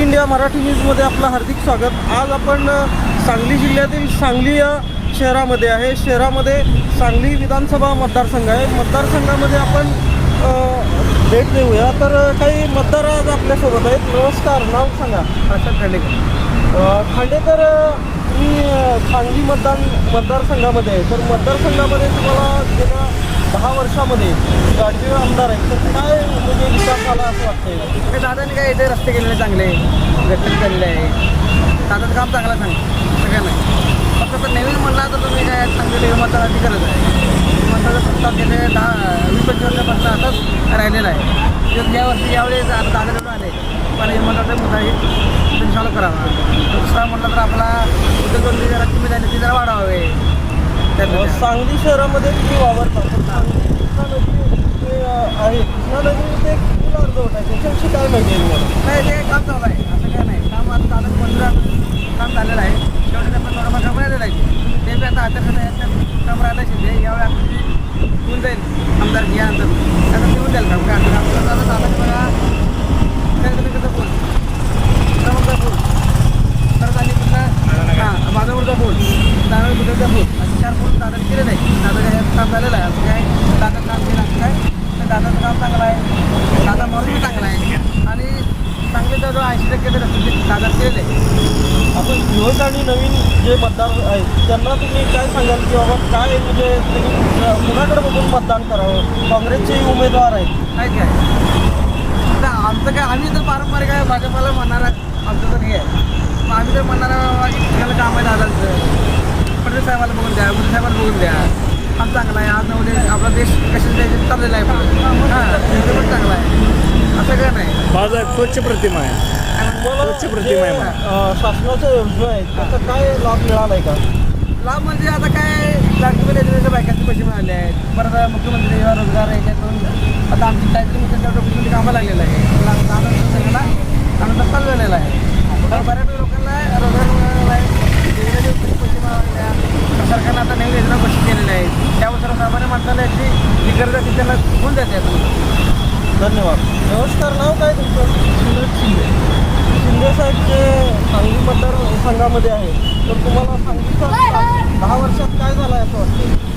India Marathi न्यूजमध्ये आपलं हार्दिक स्वागत. आज आपण सांगली जिल्ह्यातील सांगली या शहरामध्ये आहे. शहरामध्ये सांगली विधानसभा मतदारसंघ आहे. मतदारसंघामध्ये आपण भेट देऊया. तर काही मतदार आज आपल्यासोबत आहेत. नमस्कार नाव सांगा. प्रशांत खांडेकर. खांडेकर मी सांगली मतदान मतदारसंघामध्ये आहे. तर मतदारसंघामध्ये तुम्हाला गेल्या दहा वर्षामध्ये गाडगीळ आमदार आहे तर काय म्हणजे विकास झाला असं वाटतंय? हे दादाने काय इथे रस्ते केलेले चांगले गटर केलेले आहे. दादाचं काम चांगलं सांग सगळ्यांना फक्त तर नवीन म्हणला तर तुम्ही काय चांगले मतदाराची गरज आहे. मतदार सत्ता गेले दहा वीस पंचवीस वर्षापासून आताच राहिलेला आहे. या वर्षी यावेळेस आता आले. पण हे मतदार मुद्दा हे सॉल्व करावा. दुसरा म्हटलं तर आपला उद्योगधंदे जरा कमी झाले ते जरा वाढवावे सांगली शहरामध्ये तुम्ही वावरता सांगली कृष्णा नदी जे अ, आहे कृष्णा नदी ते आहे त्याच्याविषयी काय माहिती आहे तुम्हाला नाही ते काम चालू आहे असं काय नाही काम आता दादा मंदिरात काम झालेलं आहे तेवढं आपण थोडंफार काम राहिलेलं आहे ते बी आता आचारसंहिता काम राहिलं शिंदे यावेळी आपली होऊन जाईल आमदार घ्यानंतर आता ते होऊन जाईल काम काय अडचण नाही. आता दादा दादा बघा काय तुम्ही कसं बोल क्रमांकचा बोल परत आणि पुन्हा हां बाजारवरचा बोल दादा बुद्धाचा बोल असे चार बोल दादा केलेलं आहे दादा काय काम झालेलं आहे असं काय दादा काम केलं असं काय तर दादाचं काम चांगलं आहे दादा माणूस चांगला आहे आणि चांगले जवळ ऐंशी टक्के तर केलेले आहे आपण युवक आणि नवीन जे मतदार आहेत त्यांना तुम्ही काय सांगाल की बाबा काय म्हणजे त्यांनी कुणाकडे बघून मतदान करावं. काँग्रेसचे उमेदवार आहेत. काय काय? आमचं काय आम्ही तर पारंपरिक आहे भाजपाला म्हणणार आमचं तर हे आहे. मग आम्ही तर म्हणणार ठिकाणी काम आहे दादांचं. पटेल साहेबाला बघून द्या मोदी साहेबाला बघून द्या. काम चांगला आहे आज नव्हते आपला देश द्यायचे चाललेला आहे. हां पण चांगला आहे. असं काय नाही. माझा एक स्वच्छ प्रतिमा आहे. स्वच्छ प्रतिमा आहे शासनाच्या योजना आहेत त्याचा काय लाभ मिळाला आहे का? लाभ म्हणजे आता काय लाडकी योजनेच्या बायकांचे पैसे मिळाले आहेत. परत मुख्यमंत्री जेव्हा रोजगार याच्यातून आता आमची काहीतरी मुख्यमंत्री कामं लागलेलं आहे. ला- आनंद आनंद चाललेला आहे. तर बऱ्यापैकी लोकांना रोजगार मिळालेला आहे. योजनेचे पैसे मिळालेले आहेत. सरकारनं आता नवीन योजना घोषित केलेल्या आहेत. त्यानुसार सामान्य माणसाला याची जी गरज आहे ती त्यांना होऊन जाते आता. धन्यवाद. नमस्कार नाव काय तुमचं? शिंदे. शिंदे साहेब जे सांगली मतदारसंघामध्ये आहे तर तुम्हाला सांगलीचा दहा वर्षात काय झालं आहे असं वाटतं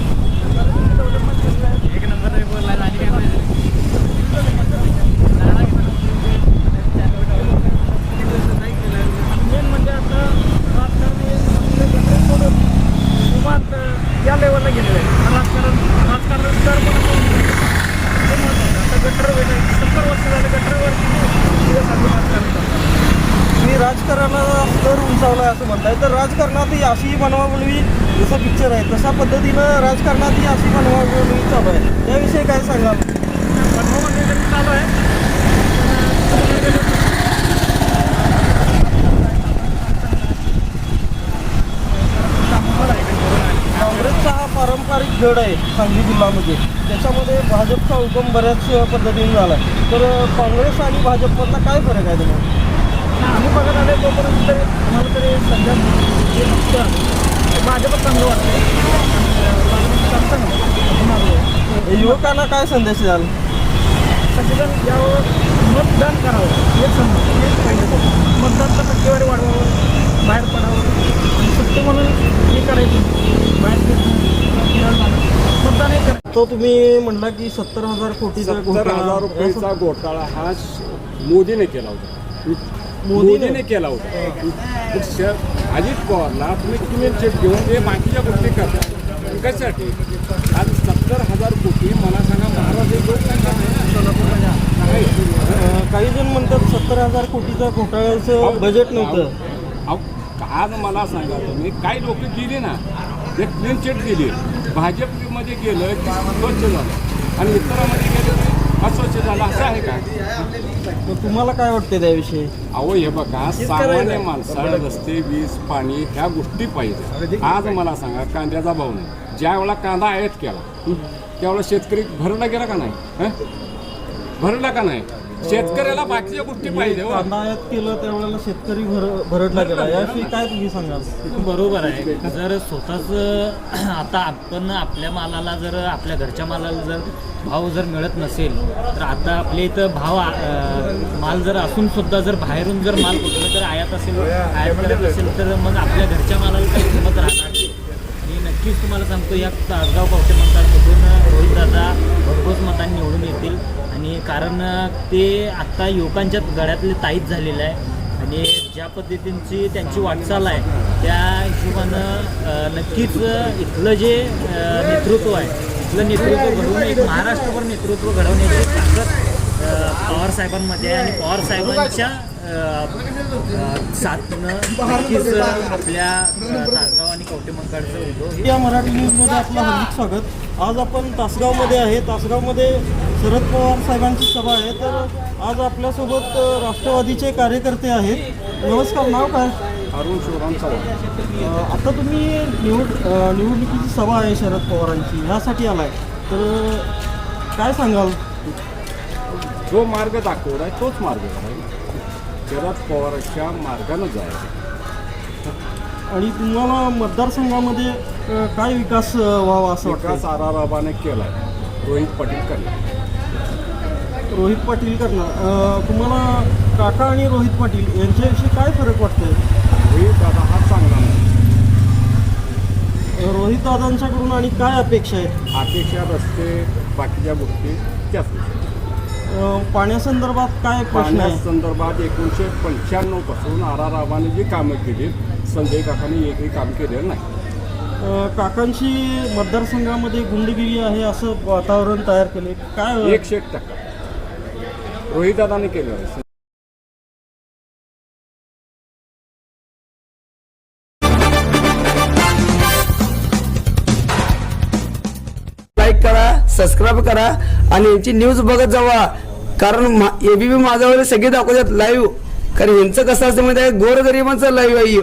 एक नंबर बोलला आणि काय मेन म्हणजे आता राजकारण हे आपलं गटर सोडून निवांत या लेवलला गेलेलं आहे राजकारण राजकारण तर पण आपण हे महत्त्वाचं. आता गटर वेगळे सत्तर वर्ष झाले गटरवरती दिवस आम्ही राजकारण करतो. तुम्ही राजकारणाला बनवला उंचावला असं म्हणताय तर राजकारणात ही अशी बनवाबनवी जसा जसं पिक्चर आहे तशा पद्धतीनं राजकारणातही अशी बनवाबनवी चालू आहे. त्याविषयी काय सांगाल? बनवाबनवी चालू आहे काँग्रेसचा हा पारंपरिक गड आहे सांगली जिल्ह्यामध्ये. त्याच्यामध्ये भाजपचा उगम बऱ्याच पद्धतीने झाला आहे तर काँग्रेस आणि भाजपमधला काय फरक आहे तुम्हाला आम्ही बघत आले तोपर्यंत तरी आम्हाला तरी सध्या जे ते भाजपच चांगलं वाटतं युवकांना काय संदेश द्याल? सगळेजण यावर मतदान करावं हेच समजा हेच पाहिजे होतं. मतदानचं टक्केवारी वाढवावं बाहेर पडावं. आणि सुट्टी म्हणून हे करायची बाहेर हे तो तुम्ही म्हणला की सत्तर हजार कोटीचा हजार घोटाळा. रुपयेचा घोटाळा हा मोदीने केला होता. मोदीने? केला होता. अजित पवारला तुम्ही क्लीन चेक घेऊन हे बाकीच्या गोष्टी करता कशासाठी आज सत्तर हजार कोटी मला सांगा महाराष्ट्र एक काही जण म्हणतात सत्तर हजार कोटीचा घोटाळ्याचं बजेट नव्हतं. आज मला सांगा तुम्ही काही लोक गेली ना ते क्लीन चिट दिली. भाजपमध्ये गेलं स्वच्छ झालं. आणि इतरांमध्ये गेलं की अस्वच्छ झालं असं आहे का? मग तुम्हाला काय वाटते त्याविषयी? अहो हे बघा सामान्य माणसाला रस्ते वीज पाणी ह्या गोष्टी पाहिजे. आज मला सांगा कांद्याचा भाव नाही. ज्या वेळेला कांदा आयात केला त्यावेळेला शेतकरी भरला गेला का नाही? हं? भरला का नाही? शेतकऱ्याला बाकीच्या गोष्टी पाहिजे हो. केलं त्यावेळेला शेतकरी भर भरडला गेला. याविषयी काय तुम्ही सांगाल? बरोबर आहे. जर स्वतःच आता आपण आपल्या मालाला जर आपल्या घरच्या मालाला जर भाव जर मिळत नसेल तर आता आपल्या इथं भाव अं, माल जर असून सुद्धा जर बाहेरून जर माल कुठलं जर आयात असेल आयात करत असेल तर मग आपल्या घरच्या मालाला काही किंमत राहणार नाही. आणि नक्कीच तुम्हाला सांगतो या तासगाव पावटे मतदारमधून रोहित दादा भरघोस मतांनी निवडून येतील. आणि कारण ते आत्ता युवकांच्या गळ्यातले ताईत झालेलं आहे. आणि ज्या पद्धतींची त्यांची वाटचाल आहे त्या हिशोबानं नक्कीच इथलं जे नेतृत्व आहे इथलं नेतृत्व घडवून एक महाराष्ट्रभर नेतृत्व घडवण्याची ताकद अ, पवार साहेबांमध्ये आहे. आणि पवार नक्कीच आपल्या तासगाव आणि हे या मराठी न्यूजमध्ये आपलं हार्दिक स्वागत. आज आपण तासगावमध्ये आहे. तासगावमध्ये शरद पवार साहेबांची सभा आहे. तर आज आपल्यासोबत राष्ट्रवादीचे कार्यकर्ते आहेत. नमस्कार नाव काय? अरुण शिवराम चव्हाण. आता तुम्ही निवड निवडणुकीची सभा आहे शरद पवारांची. ह्यासाठी आलाय. तर काय सांगाल? जो मार्ग दाखवला आहे तोच मार्ग आहे. शरद पवारांच्या मार्गानं जायचं. आणि तुम्हाला मतदारसंघामध्ये अ, काय विकास अ, व्हावा असं विकास वाटतं आराराबाने केला आहे रोहित पाटील करणार. रोहित पाटील करणार. अ, तुम्हाला काका आणि रोहित पाटील यांच्याविषयी काय फरक वाटतोय? रोहित दादा हा चांगला रोहित दादांच्याकडून आणि काय अपेक्षा आहेत? अपेक्षा रस्ते बाकीच्या गोष्टी त्याच गोष्टी. पाण्यासंदर्भात काय प्रश्न आहे? पाण्यासंदर्भात एकोणीसशे पंच्याण्णवपासून आर आर रावाने जी कामं केली संजय काकांनी एकही काम केलेलं नाही. अ, काकांची मतदारसंघामध्ये गुंडगिरी आहे असं वातावरण तयार केले. काय एकशे एक टक्का. रोहित दादाने केलं आहे. लाईक करा सबस्क्राईब करा आणि यांची न्यूज बघत जावा. कारण एबीपी माझ्यावर सगळे दाखवतात लाईव्ह कारण यांचं कसं असतं माहिती आहे? गोरगरिबांचं लाईव्ह आहे.